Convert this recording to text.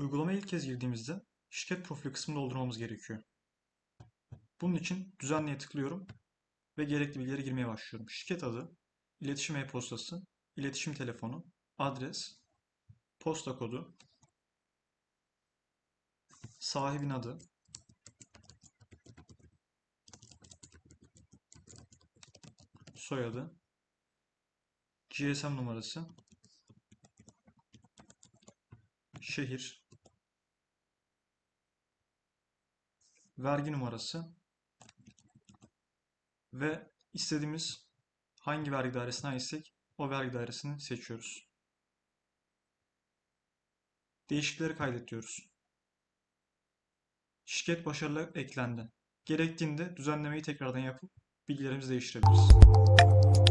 Uygulamaya ilk kez girdiğimizde şirket profili kısmını doldurmamız gerekiyor. Bunun için düzenleye tıklıyorum ve gerekli bilgileri girmeye başlıyorum. Şirket adı, iletişim e-postası, iletişim telefonu, adres, posta kodu, sahibin adı, soyadı, GSM numarası, şehir, vergi numarası ve istediğimiz hangi vergi dairesine aitsek o vergi dairesini seçiyoruz. Değişiklikleri kaydet diyoruz. Şirket başarılı eklendi. Gerektiğinde düzenlemeyi tekrardan yapıp bilgilerimizi değiştirebiliriz.